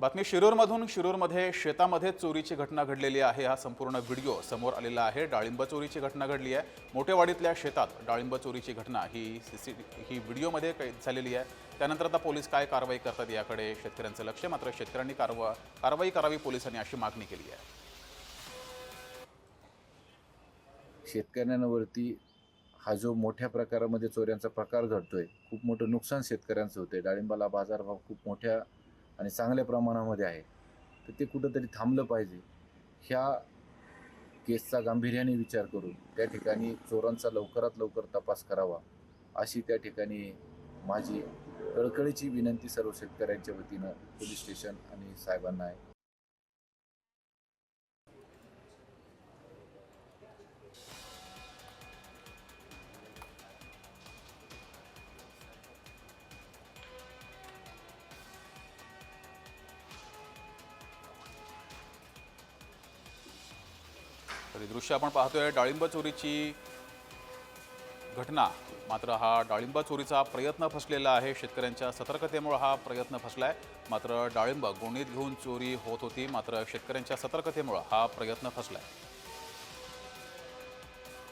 बातमी शिरूरमधून. शिरूरमध्ये शेतामध्ये चोरीची घटना घडलेली आहे. हा संपूर्ण व्हिडिओ समोर आलेला आहे. डाळिंब चोरीची घटना घडली आहे. मोठेवाडीतल्या शेतात डाळिंब चोरीची घटना. ही सी सी ही व्हिडिओमध्ये कैद झालेली आहे. त्यानंतर आता पोलीस काय कारवाई करतात याकडे शेतकऱ्यांचं लक्ष. मात्र शेतकऱ्यांनी कारवा कारवाई करावी पोलिसांनी अशी मागणी केली आहे. शेतकऱ्यांवरती हा जो मोठ्या प्रकारामध्ये चोऱ्यांचा प्रकार घडतोय खूप मोठं नुकसान शेतकऱ्यांचं होतंय. डाळिंबाला बाजारभाव खूप मोठ्या आणि चांगल्या प्रमाणामध्ये आहे. तर ते कुठंतरी थांबलं पाहिजे. ह्या केसचा गांभीर्याने विचार करून त्या ठिकाणी चोरांचा लवकरात लवकर तपास करावा अशी त्या ठिकाणी माझी कळकळीची विनंती सर्व शेतकऱ्यांच्या वतीनं पोलीस स्टेशन आणि साहेबांना आहे. तर हे दृश्य आपण पाहतोय डाळिंब चोरीची घटना. मात्र हा डाळिंब चोरीचा प्रयत्न फसलेला आहे. शेतकऱ्यांच्या सतर्कतेमुळे हा प्रयत्न फसला आहे मात्र डाळिंब गोणीत घेऊन चोरी होत होती. मात्र शेतकऱ्यांच्या सतर्कतेमुळे हा प्रयत्न फसलाय.